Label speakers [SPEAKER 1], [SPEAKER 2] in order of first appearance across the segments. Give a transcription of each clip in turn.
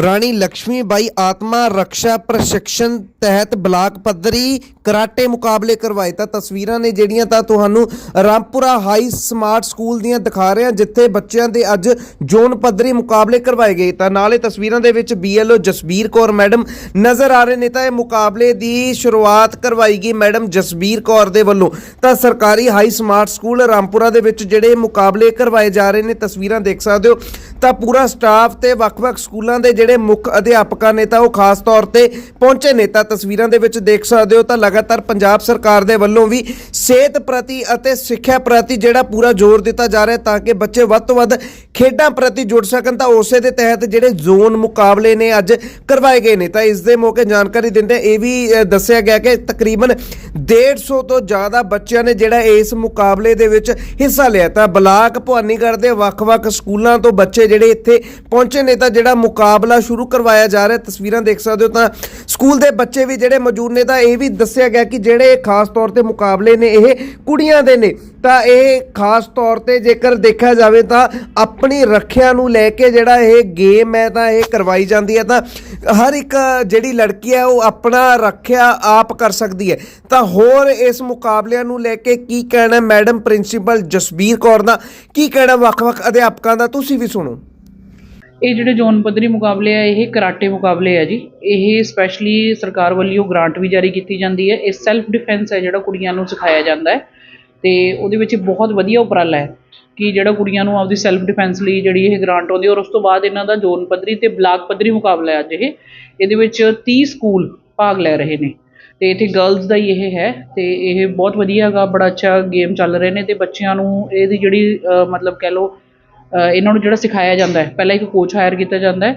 [SPEAKER 1] ਰਾਣੀ ਲక్ష్ਮੀ ਬਾਈ ਆਤਮਾ ਰੱਖਿਆ ਪ੍ਰਸ਼ਿਕਸ਼ਣ ਤਹਿਤ ਬਲਾਕ ਪੱਧਰੀ ਕਰਾਟੇ ਮੁਕਾਬਲੇ ਕਰਵਾਏ। ਤਾਂ ਤਸਵੀਰਾਂ ਨੇ ਜਿਹੜੀਆਂ ਤਾਂ ਤੁਹਾਨੂੰ ਰਾਮਪੁਰਾ ਹਾਈ ਸਮਾਰਟ ਸਕੂਲ ਦੀਆਂ ਦਿਖਾ ਰਹੇ ਹਾਂ, ਜਿੱਥੇ ਬੱਚਿਆਂ ਦੇ ਅੱਜ ਜ਼ੋਨ ਪੱਧਰੀ ਮੁਕਾਬਲੇ ਕਰਵਾਏ ਗਏ। ਤਾਂ ਨਾਲੇ ਤਸਵੀਰਾਂ ਦੇ ਵਿੱਚ ਬੀਐਲਓ ਜਸਬੀਰ ਕੌਰ ਮੈਡਮ ਨਜ਼ਰ ਆ ਰਹੇ ਨੇ। ਤਾਂ ਇਹ ਮੁਕਾਬਲੇ ਦੀ ਸ਼ੁਰੂਆਤ ਕਰਵਾਈ ਗਈ ਮੈਡਮ ਜਸਬੀਰ ਕੌਰ ਦੇ ਵੱਲੋਂ। ਤਾਂ ਸਰਕਾਰੀ ਹਾਈ ਸਮਾਰਟ ਸਕੂਲ ਰਾਮਪੁਰਾ ਦੇ ਵਿੱਚ ਜਿਹੜੇ ਮੁਕਾਬਲੇ ਕਰਵਾਏ ਜਾ ਰਹੇ ਨੇ, ਤਸਵੀਰਾਂ ਦੇਖ ਸਕਦੇ ਹੋ। ਤਾਂ ਪੂਰਾ ਸਟਾਫ ਤੇ ਵੱਖ-ਵੱਖ ਸਕੂਲਾਂ ਦੇ ਜਿਹੜੇ ਮੁੱਖ ਅਧਿਆਪਕਾਂ ਨੇ ਤਾਂ ਉਹ ਖਾਸ ਤੌਰ ਤੇ ਪਹੁੰਚੇ ਨੇ। ਤਾਂ ਤਸਵੀਰਾਂ ਦੇ ਵਿੱਚ ਦੇਖ ਸਕਦੇ ਹੋ ਤਾਂ ਲਗਾਤਾਰ ਪੰਜਾਬ ਸਰਕਾਰ ਦੇ ਵੱਲੋਂ ਵੀ ਸਿਹਤ ਪ੍ਰਤੀ ਅਤੇ ਸਿੱਖਿਆ ਪ੍ਰਤੀ ਜਿਹੜਾ ਪੂਰਾ ਜ਼ੋਰ ਦਿੱਤਾ ਜਾ ਰਿਹਾ ਤਾਂ ਕਿ ਬੱਚੇ ਵੱਧ ਤੋਂ ਵੱਧ ਖੇਡਾਂ ਪ੍ਰਤੀ ਜੁੜ ਸਕਣ ਤਾਂ ਉਸੇ ਦੇ ਤਹਿਤ ਜਿਹੜੇ ਜ਼ੋਨ ਮੁਕਾਬਲੇ ਨੇ ਅੱਜ ਕਰਵਾਏ ਗਏ ਨੇ। ਤਾਂ ਇਸ ਦੇ ਮੌਕੇ ਜਾਣਕਾਰੀ ਦਿੰਦੇ ਇਹ ਵੀ ਦੱਸਿਆ ਗਿਆ ਕਿ ਤਕਰੀਬਨ 150 ਤੋਂ ਜ਼ਿਆਦਾ ਬੱਚਿਆਂ ਨੇ ਜਿਹੜਾ ਇਸ ਮੁਕਾਬਲੇ ਦੇ ਵਿੱਚ ਹਿੱਸਾ ਲਿਆ। ਤਾਂ ਬਲਾਕ ਭਵਾਨੀਗੜ੍ਹ ਦੇ ਵੱਖ-ਵੱਖ ਸਕੂਲਾਂ ਤੋਂ ਬੱਚੇ ਜਿਹੜੇ ਇੱਥੇ ਪਹੁੰਚੇ ਨੇ, ਤਾਂ ਜਿਹੜਾ ਮੁਕਾਬਲਾ ਸ਼ੁਰੂ ਕਰਵਾਇਆ ਜਾ ਰਿਹਾ, ਤਸਵੀਰਾਂ ਦੇਖ ਸਕਦੇ ਹੋ ਤਾਂ ਸਕੂਲ ਦੇ ਬੱਚੇ ਵੀ ਜਿਹੜੇ ਮੌਜੂਦ ਨੇ, ਤਾਂ ਇਹ ਵੀ ਦੱਸਿਆ ਗਿਆ ਕਿ ਜਿਹੜੇ ਖਾਸ ਤੌਰ ਤੇ ਮੁਕਾਬਲੇ ਨੇ, ਇਹ ਕੁੜੀਆਂ ਦੇ ਨੇ। ਤਾਂ ਇਹ ਖਾਸ ਤੌਰ ਤੇ ਜੇਕਰ ਦੇਖਿਆ ਜਾਵੇ ਤਾਂ ਆਪਣੀ ਰੱਖਿਆ ਨੂੰ ਲੈ ਕੇ ਜਿਹੜਾ ਇਹ ਗੇਮ ਹੈ ਤਾਂ ਇਹ ਕਰਵਾਈ ਜਾਂਦੀ ਹੈ ਤਾਂ ਹਰ ਇੱਕ ਜਿਹੜੀ ਲੜਕੀ ਹੈ ਉਹ ਆਪਣਾ ਰੱਖਿਆ ਆਪ ਕਰ ਸਕਦੀ ਹੈ। ਤਾਂ ਹੋਰ ਇਸ ਮੁਕਾਬਲਿਆਂ ਨੂੰ ਲੈ ਕੇ ਕੀ ਕਹਿਣਾ ਮੈਡਮ ਪ੍ਰਿੰਸੀਪਲ ਜਸਬੀਰ ਕੌਰ ਦਾ? ਕੀ ਕਹਿਣਾ ਵੱਖ-ਵੱਖ ਅਧਿਆਪਕਾਂ ਦਾ? ਤੁਸੀਂ ਵੀ ਸੁਣੋ।
[SPEAKER 2] ਇਹ ਜਿਹੜੇ ਜ਼ੋਨ ਪੱਧਰੀ ਮੁਕਾਬਲੇ ਆ ਇਹ ਕਰਾਟੇ ਮੁਕਾਬਲੇ ਆ ਜੀ। ਇਹ ਸਪੈਸ਼ਲੀ ਸਰਕਾਰ ਵੱਲੋਂ ਗ੍ਰਾਂਟ ਵੀ ਜਾਰੀ ਕੀਤੀ ਜਾਂਦੀ ਹੈ। ਇਹ ਸੈਲਫ ਡਿਫੈਂਸ ਹੈ ਜਿਹੜਾ ਕੁੜੀਆਂ ਨੂੰ ਸਿਖਾਇਆ ਜਾਂਦਾ ਹੈ। ਅਤੇ ਉਹਦੇ ਵਿੱਚ ਬਹੁਤ ਵਧੀਆ ਉਪਰਾਲਾ ਹੈ ਕਿ ਜਿਹੜਾ ਕੁੜੀਆਂ ਨੂੰ ਆਪਦੀ ਸੈਲਫ ਡਿਫੈਂਸ ਲਈ ਜਿਹੜੀ ਇਹ ਗਰਾਂਟ ਆਉਂਦੀ ਔਰ ਉਸ ਤੋਂ ਬਾਅਦ ਇਹਨਾਂ ਦਾ ਜ਼ੋਨ ਪੱਧਰੀ ਅਤੇ ਬਲਾਕ ਪੱਧਰੀ ਮੁਕਾਬਲਾ ਹੈ ਅੱਜ ਇਹ। ਇਹਦੇ ਵਿੱਚ ਤੀਹ ਸਕੂਲ ਭਾਗ ਲੈ ਰਹੇ ਨੇ ਅਤੇ ਇੱਥੇ ਗਰਲਜ਼ ਦਾ ਹੀ ਇਹ ਹੈ ਅਤੇ ਇਹ ਬਹੁਤ ਵਧੀਆ ਹੈਗਾ, ਬੜਾ ਅੱਛਾ ਗੇਮ ਚੱਲ ਰਹੇ ਨੇ ਅਤੇ ਬੱਚਿਆਂ ਨੂੰ ਇਹਦੀ ਜਿਹੜੀ ਮਤਲਬ ਕਹਿ ਲਓ ਇਹਨਾਂ ਨੂੰ ਜਿਹੜਾ ਸਿਖਾਇਆ ਜਾਂਦਾ ਪਹਿਲਾਂ ਇੱਕ ਕੋਚ ਹਾਇਰ ਕੀਤਾ ਜਾਂਦਾ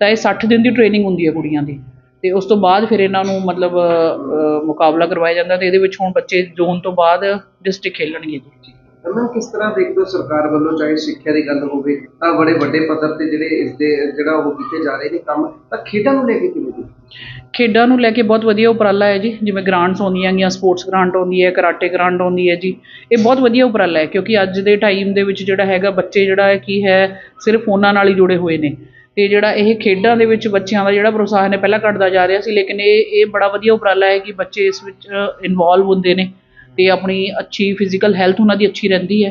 [SPEAKER 2] ਤਾਂ ਇਹ ਸੱਠ ਦਿਨ ਦੀ ਟ੍ਰੇਨਿੰਗ ਹੁੰਦੀ ਹੈ ਕੁੜੀਆਂ ਦੀ। ਤੇ ਉਸ ਤੋਂ ਬਾਅਦ ਫਿਰ ਇਹਨਾਂ ਨੂੰ ਮਤਲਬ ਮੁਕਾਬਲਾ ਕਰਵਾਇਆ ਜਾਂਦਾ ਤੇ ਇਹਦੇ ਵਿੱਚ ਹੁਣ ਬੱਚੇ ਜ਼ੋਨ ਤੋਂ ਬਾਅਦ ਡਿਸਟ੍ਰਿਕਟ ਖੇਲਣਗੇ ਜੀ।
[SPEAKER 3] ਮੈਂ ਕਿਸ ਤਰ੍ਹਾਂ ਦੇਖਦੇ ਹੋ ਸਰਕਾਰ ਵੱਲੋਂ ਚਾਹੇ ਸਿੱਖਿਆ ਦੀ ਗੱਲ ਹੋਵੇ ਤਾਂ ਬੜੇ ਵੱਡੇ ਪੱਧਰ ਤੇ ਜਿਹੜੇ ਇਸ ਦੇ ਜਿਹੜਾ ਉਹ ਕੀਤੇ ਜਾ ਰਹੇ ਨੇ ਕੰਮ ਤਾਂ ਖੇਡਾਂ ਨੂੰ ਲੈ ਕੇ ਕਿਵੇਂ ਦੀ
[SPEAKER 2] ਖੇਡਾਂ ਨੂੰ ਲੈ ਕੇ ਬਹੁਤ ਵਧੀਆ ਉਪਰਾਲਾ ਹੈ ਜੀ ਜਿਵੇਂ ਗ੍ਰਾਂਟਸ ਆਉਂਦੀਆਂ ਗੀਆਂ ਸਪੋਰਟਸ ਗ੍ਰਾਂਟ ਆਉਂਦੀ ਹੈ ਕਰਾਟੇ ਗ੍ਰਾਂਟ ਆਉਂਦੀ ਹੈ ਜੀ। ਇਹ ਬਹੁਤ ਵਧੀਆ ਉਪਰਾਲਾ ਹੈ ਕਿਉਂਕਿ ਅੱਜ ਦੇ ਟਾਈਮ ਦੇ ਵਿੱਚ ਜਿਹੜਾ ਹੈਗਾ ਬੱਚੇ ਜਿਹੜਾ ਹੈ ਕੀ ਹੈ ਸਿਰਫ ਫੋਨਾਂ ਨਾਲ ਹੀ ਜੁੜੇ ਹੋਏ ਨੇ। ਤੇ ਜਿਹੜਾ ਇਹ ਖੇਡਾਂ ਦੇ ਵਿੱਚ ਬੱਚਿਆਂ ਦਾ ਜਿਹੜਾ ਪ੍ਰੋਤਸਾਹਨ ਹੈ ਪਹਿਲਾਂ ਘਟਦਾ ਜਾ ਰਿਹਾ ਸੀ ਲੇਕਿਨ ਇਹ ਇਹ ਬੜਾ ਵਧੀਆ ਉਪਰਾਲਾ ਹੈ ਕਿ ਬੱਚੇ ਇਸ ਵਿੱਚ ਇਨਵੋਲਵ ਹੁੰਦੇ ਨੇ ਤੇ ਆਪਣੀ ਅੱਛੀ ਫਿਜ਼ੀਕਲ ਹੈਲਥ ਉਹਨਾਂ ਦੀ ਅੱਛੀ ਰਹਿੰਦੀ ਹੈ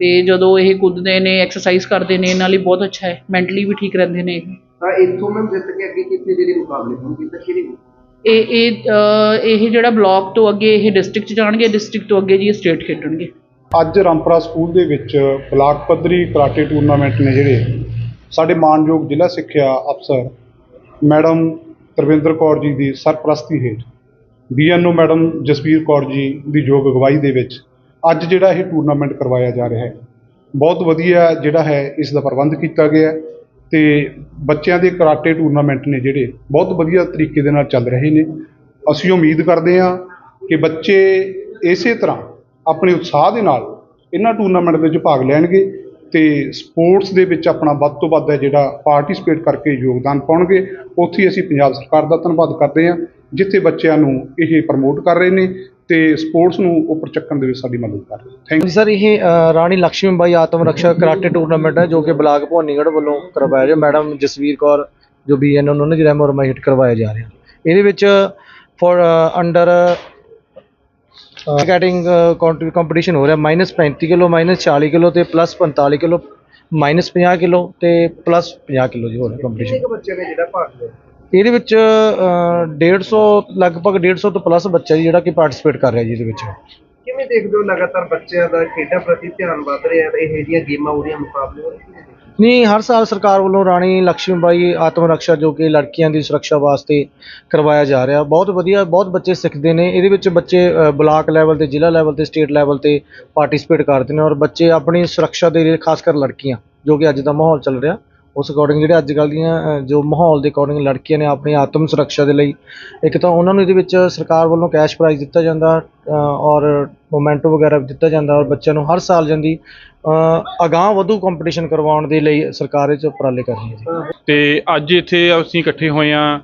[SPEAKER 2] ਤੇ ਜਦੋਂ ਇਹ ਕੁੱਦਦੇ ਨੇ ਐਕਸਰਸਾਈਜ਼ ਕਰਦੇ ਨੇ ਇਹਨਾਂ ਲਈ ਬਹੁਤ ਅੱਛਾ ਹੈ ਮੈਂਟਲੀ ਵੀ ਠੀਕ ਰਹਿੰਦੇ ਨੇ ਇਹ।
[SPEAKER 3] ਤਾਂ ਇੱਥੋਂ ਮੈਂ ਜਿੱਤ ਕੇ ਅੱਗੇ ਕਿੱਥੇ ਜਿਹੜੇ ਮੁਕਾਬਲੇ ਹੋਣਗੇ ਤਾਂ ਕਿਹੜੇ
[SPEAKER 2] ਇਹ ਇਹ ਅ, ਇਹ ਜਿਹੜਾ ਬਲਾਕ ਤੋਂ ਅੱਗੇ ਇਹ ਡਿਸਟ੍ਰਿਕਟ ਚ ਜਾਣਗੇ ਡਿਸਟ੍ਰਿਕਟ ਤੋਂ ਅੱਗੇ ਜੀ ਸਟੇਟ ਖੇਡਣਗੇ।
[SPEAKER 4] ਅੱਜ ਰਾਮਪੁਰਾ ਸਕੂਲ ਦੇ ਵਿੱਚ ਬਲਾਕ ਪੱਧਰੀ ਕਰਾਟੇ ਟੂਰਨਾਮੈਂਟ ਨੇ ਜਿਹੜੇ ਸਾਡੇ ਮਾਨਯੋਗ ਜ਼ਿਲ੍ਹਾ ਸਿੱਖਿਆ ਅਫਸਰ ਮੈਡਮ ਤਰਵਿੰਦਰ ਕੌਰ ਜੀ ਦੀ ਸਰਪ੍ਰਸਤੀ ਹੇਠ ਬੀਐਨਓ ਮੈਡਮ ਜਸਵੀਰ ਕੌਰ ਜੀ ਦੀ ਯੋਗ ਅਗਵਾਈ ਦੇ ਵਿੱਚ ਅੱਜ ਜਿਹੜਾ ਇਹ ਟੂਰਨਾਮੈਂਟ ਕਰਵਾਇਆ ਜਾ ਰਿਹਾ ਹੈ, ਬਹੁਤ ਵਧੀਆ ਜਿਹੜਾ ਹੈ, ਇਸ ਦਾ ਪ੍ਰਬੰਧ ਕੀਤਾ ਗਿਆ ਹੈ ਤੇ ਬੱਚਿਆਂ ਦੇ ਕਰਾਟੇ ਟੂਰਨਾਮੈਂਟ ਨੇ ਜਿਹੜੇ ਬਹੁਤ ਵਧੀਆ ਤਰੀਕੇ ਦੇ ਨਾਲ ਚੱਲ ਰਹੇ ਨੇ। ਅਸੀਂ ਉਮੀਦ ਕਰਦੇ ਹਾਂ ਕਿ ਬੱਚੇ ਇਸੇ ਤਰ੍ਹਾਂ ਆਪਣੇ ਉਤਸ਼ਾਹ ਦੇ ਨਾਲ ਇਹਨਾਂ ਟੂਰਨਾਮੈਂਟ ਵਿੱਚ ਭਾਗ ਲੈਣਗੇ। ਤੇ ਸਪੋਰਟਸ ਦੇ ਵਿੱਚ ਆਪਣਾ ਵੱਧ ਤੋਂ ਵੱਧ ਜਿਹੜਾ ਪਾਰਟਿਸਿਪੇਟ ਕਰਕੇ ਯੋਗਦਾਨ ਪਾਉਣਗੇ, ਉੱਥੇ ਅਸੀਂ ਪੰਜਾਬ ਸਰਕਾਰ ਦਾ ਧੰਨਵਾਦ ਕਰਦੇ ਹਾਂ, ਜਿੱਥੇ ਬੱਚਿਆਂ ਨੂੰ ਇਹ ਪ੍ਰਮੋਟ ਕਰ ਰਹੇ ਨੇ ਤੇ ਸਪੋਰਟਸ ਨੂੰ ਉੱਪਰ ਚੱਕਣ ਦੇ ਵਿੱਚ ਸਾਡੀ ਮਦਦ ਕਰ ਰਹੇ ਥੈਂਕ
[SPEAKER 5] ਯੂ ਸਰ, ਇਹ ਰਾਣੀ ਲక్ష్ਮੀਬਾਈ ਆਤਮ ਰਕਸ਼ਾ ਕਰਾਟੇ ਟੂਰਨਾਮੈਂਟ ਹੈ, ਜੋ ਕਿ ਬਲਾਕ ਭਵਾਨੀਗੜ੍ਹ ਵੱਲੋਂ ਕਰਵਾਇਆ ਜਾ, ਮੈਡਮ ਜਸਵੀਰ ਕੌਰ, ਜੋ ਬੀਐਨ ਉਹਨਾਂ ਨੇ ਜਿਹੜਾ ਮੁਰਮਾ ਹਿੱਟ ਕਰਵਾਇਆ ਜਾ ਰਿਹਾ। ਇਹਦੇ ਵਿੱਚ ਫॉर ਅੰਡਰ ਕੈਟਿੰਗ ਕੰਪੀਟੀਸ਼ਨ ਹੋ ਰਿਹਾ। ਮਾਈਨਸ 35 ਕਿਲੋ ਮਾਈਨਸ 40 ਕਿਲੋ ਤੇ ਪਲੱਸ 45 ਕਿਲੋ ਮਾਈਨਸ 50 ਕਿਲੋ ਤੇ ਪਲੱਸ 50 ਕਿਲੋ ਜੀ ਹੋ ਰਿਹਾ ਕੰਪੀਟੀਸ਼ਨ
[SPEAKER 3] ਬੱਚਿਆਂ ਨੇ ਜਿਹੜਾ ਭਾਗ ਲਿਆ?
[SPEAKER 5] ਇਹਦੇ ਵਿੱਚ ਅ, 150 ਲਗਭਗ 150 ਤੋਂ ਪਲੱਸ ਬੱਚਾ ਜੀ ਜਿਹੜਾ ਕਿ ਪਾਰਟਿਸਿਪੇਟ ਕਰ ਰਿਹਾ ਜੀ ਇਹਦੇ ਵਿੱਚ।
[SPEAKER 3] ਕਿਵੇਂ ਦੇਖਦੇ ਹੋ ਲਗਾਤਾਰ ਬੱਚਿਆਂ ਦਾ ਖੇਡਾਂ ਪ੍ਰਤੀ ਧਿਆਨ ਵੱਧ ਰਿਹਾ ਹੈ ਇਹ ਜਿਹੀਆਂ ਗੇਮਾਂ ਹੋ ਰਹੀਆਂ ਮੁਕਾਬਲੇ ਹੋ ਰਹੇ ਕਿਵੇਂ
[SPEAKER 5] ਨਹੀਂ, ਹਰ ਸਾਲ ਸਰਕਾਰ ਵੱਲੋਂ ਰਾਣੀ ਲక్ష్ਮੀ ਬਾਈ ਆਤਮ ਰੱਖਿਆ ਜੋ ਕਿ ਲੜਕੀਆਂ ਦੀ ਸੁਰੱਖਿਆ ਵਾਸਤੇ ਕਰਵਾਇਆ ਜਾ ਰਿਹਾ। ਬਹੁਤ ਵਧੀਆ, ਬਹੁਤ ਬੱਚੇ ਸਿੱਖਦੇ ਨੇ। ਇਹਦੇ ਵਿੱਚ ਬੱਚੇ ਬਲਾਕ ਲੈਵਲ ਤੇ, ਜ਼ਿਲ੍ਹਾ ਲੈਵਲ ਤੇ, ਸਟੇਟ ਲੈਵਲ ਤੇ ਪਾਰਟਿਸਿਪੇਟ ਕਰਦੇ ਨੇ ਔਰ ਬੱਚੇ ਆਪਣੀ ਸੁਰੱਖਿਆ ਦੇ ਲਈ ਖਾਸ ਕਰ ਲੜਕੀਆਂ ਜੋ ਕਿ ਅੱਜ ਦਾ ਮਾਹੌਲ ਚੱਲ ਰਿਹਾ ਉਸ ਅਕੋਰਡਿੰਗ ਜਿਹੜੇ ਅੱਜ ਕੱਲ੍ਹ ਦੀਆਂ ਜੋ ਮਾਹੌਲ ਦੇ ਅਕੋਰਡਿੰਗ ਲੜਕੀਆਂ ਨੇ ਆਪਣੀ ਆਤਮ ਸੁਰੱਖਿਆ ਦੇ ਲਈ ਇੱਕ ਤਾਂ ਉਹਨਾਂ ਨੂੰ ਇਹਦੇ ਵਿੱਚ ਸਰਕਾਰ ਵੱਲੋਂ ਕੈਸ਼ ਪ੍ਰਾਈਜ਼ ਦਿੱਤਾ ਜਾਂਦਾ ਔਰ ਮੋਮੈਂਟੋ ਵਗੈਰਾ ਵੀ ਦਿੱਤਾ ਜਾਂਦਾ ਔਰ ਬੱਚਿਆਂ ਨੂੰ ਹਰ ਸਾਲ ਜਾਂਦੀ ਅ, ਅਗਾਂਹ ਵਧੂ ਕੰਪੀਟੀਸ਼ਨ ਕਰਵਾਉਣ ਦੇ ਲਈ ਸਰਕਾਰ ਇਹ 'ਚ ਉਪਰਾਲੇ ਕਰ ਰਹੀ ਹੈ
[SPEAKER 6] ਤੇ ਅੱਜ ਇੱਥੇ ਅਸੀਂ ਇਕੱਠੇ ਹੋਏ ਹਾਂ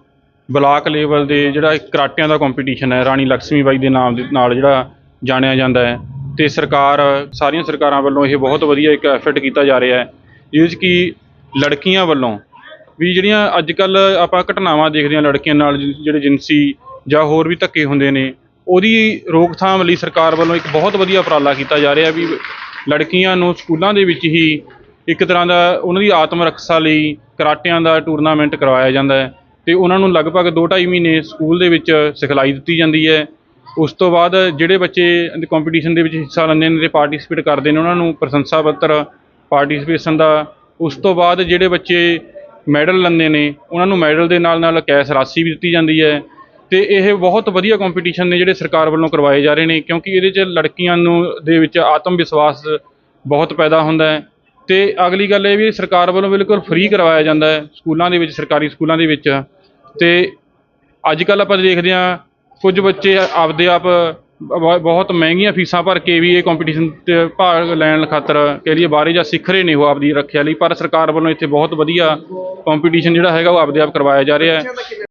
[SPEAKER 6] ਬਲਾਕ ਲੈਵਲ ਦੇ ਜਿਹੜਾ ਕਰਾਟਿਆਂ ਦਾ ਕੰਪੀਟੀਸ਼ਨ ਹੈ ਰਾਣੀ ਲక్ష్ਮੀ ਬਾਈ ਦੇ ਨਾਮ ਦੇ ਨਾਲ ਜਿਹੜਾ ਜਾਣਿਆ ਜਾਂਦਾ ਹੈ ਤੇ ਸਰਕਾਰ ਸਾਰੀਆਂ ਸਰਕਾਰਾਂ ਵੱਲੋਂ ਇਹ ਬਹੁਤ ਵਧੀਆ ਇੱਕ ਐਫਰਟ ਕੀਤਾ ਜਾ ਰਿਹਾ ਹੈ ਜਿਸ ਕਿ ਲੜਕੀਆਂ ਵੱਲੋਂ ਵੀ ਜਿਹੜੀਆਂ ਅੱਜ ਕੱਲ ਆਪਾਂ ਘਟਨਾਵਾਂ ਦੇਖਦੇ ਹਾਂ ਲੜਕੀਆਂ ਨਾਲ ਜਿਹੜੇ ਜਿਨਸੀ ਜਾਂ ਹੋਰ ਵੀ ਧੱਕੇ ਹੁੰਦੇ ਨੇ, ਉਹਦੀ ਰੋਕਥਾਮ ਲਈ ਸਰਕਾਰ ਵੱਲੋਂ ਇੱਕ ਬਹੁਤ ਵਧੀਆ ਉਪਰਾਲਾ ਕੀਤਾ ਜਾ ਰਿਹਾ ਵੀ ਲੜਕੀਆਂ ਨੂੰ ਸਕੂਲਾਂ ਦੇ ਵਿੱਚ ਹੀ ਇੱਕ ਤਰ੍ਹਾਂ ਦਾ ਉਹਨਾਂ ਦੀ ਆਤਮ ਰੱਖਿਆ ਲਈ ਕਰਾਟਿਆਂ ਦਾ ਟੂਰਨਾਮੈਂਟ ਕਰਵਾਇਆ ਜਾਂਦਾ ਹੈ ਤੇ ਉਹਨਾਂ ਨੂੰ ਲਗਭਗ 2.5 ਮਹੀਨੇ ਸਕੂਲ ਦੇ ਵਿੱਚ ਸਿਖਲਾਈ ਦਿੱਤੀ ਜਾਂਦੀ ਹੈ। ਉਸ ਤੋਂ ਬਾਅਦ ਜਿਹੜੇ ਬੱਚੇ ਕੰਪੀਟੀਸ਼ਨ ਦੇ ਵਿੱਚ ਹਿੱਸਾ ਲੈਂਦੇ ਨੇ ਤੇ ਪਾਰਟਿਸਿਪੇਟ ਕਰਦੇ ਨੇ, ਉਹਨਾਂ ਨੂੰ ਪ੍ਰਸ਼ੰਸਾ ਪੱਤਰ ਪਾਰਟਿਸਿਪੇਸ਼ਨ ਦਾ ਉਸ ਤੋਂ ਬਾਅਦ ਜਿਹੜੇ ਬੱਚੇ ਮੈਡਲ ਲੈਂਦੇ ਨੇ, ਉਹਨਾਂ ਨੂੰ ਮੈਡਲ ਦੇ ਨਾਲ ਨਾਲ ਕੈਸ਼ ਰਾਸ਼ੀ ਵੀ ਦਿੱਤੀ ਜਾਂਦੀ ਹੈ ਤੇ ਇਹ ਬਹੁਤ ਵਧੀਆ ਕੰਪੀਟੀਸ਼ਨ ਨੇ ਜਿਹੜੇ ਸਰਕਾਰ ਵੱਲੋਂ ਕਰਵਾਏ ਜਾ ਰਹੇ ਨੇ, ਕਿਉਂਕਿ ਇਹਦੇ 'ਚ ਲੜਕੀਆਂ ਨੂੰ ਦੇ ਵਿੱਚ ਆਤਮ ਵਿਸ਼ਵਾਸ ਬਹੁਤ ਪੈਦਾ ਹੁੰਦਾ ਹੈ ਤੇ ਅਗਲੀ ਗੱਲ ਇਹ ਵੀ ਸਰਕਾਰ ਵੱਲੋਂ ਬਿਲਕੁਲ ਫ੍ਰੀ ਕਰਵਾਇਆ ਜਾਂਦਾ ਹੈ ਸਕੂਲਾਂ ਦੇ ਵਿੱਚ, ਸਰਕਾਰੀ ਸਕੂਲਾਂ ਦੇ ਵਿੱਚ ਤੇ ਅੱਜ ਕੱਲ ਆਪਾਂ ਦੇਖਦੇ ਹਾਂ ਕੁਝ ਬੱਚੇ ਆਪਦੇ ਆਪ ਬ- ਬਹੁਤ ਮਹਿੰਗੀਆਂ ਫੀਸਾਂ ਭਰ ਕੇ ਵੀ ਇਹ ਕੰਪੀਟੀਸ਼ਨ ਤੇ ਭਾਗ ਲੈਣ ਖਾਤਰ ਕਹਿ ਲਈਏ ਬਾਹਰੇ ਜਾਂ ਸਿੱਖ ਰਹੇ ਨੇ ਉਹ ਆਪਦੀ ਰੱਖਿਆ ਲਈ, ਪਰ ਸਰਕਾਰ ਵੱਲੋਂ ਇੱਥੇ ਬਹੁਤ ਵਧੀਆ ਕੰਪੀਟੀਸ਼ਨ ਜਿਹੜਾ ਹੈਗਾ ਉਹ ਆਪਦੇ ਆਪ ਕਰਵਾਇਆ ਜਾ ਰਿਹਾ ਹੈ।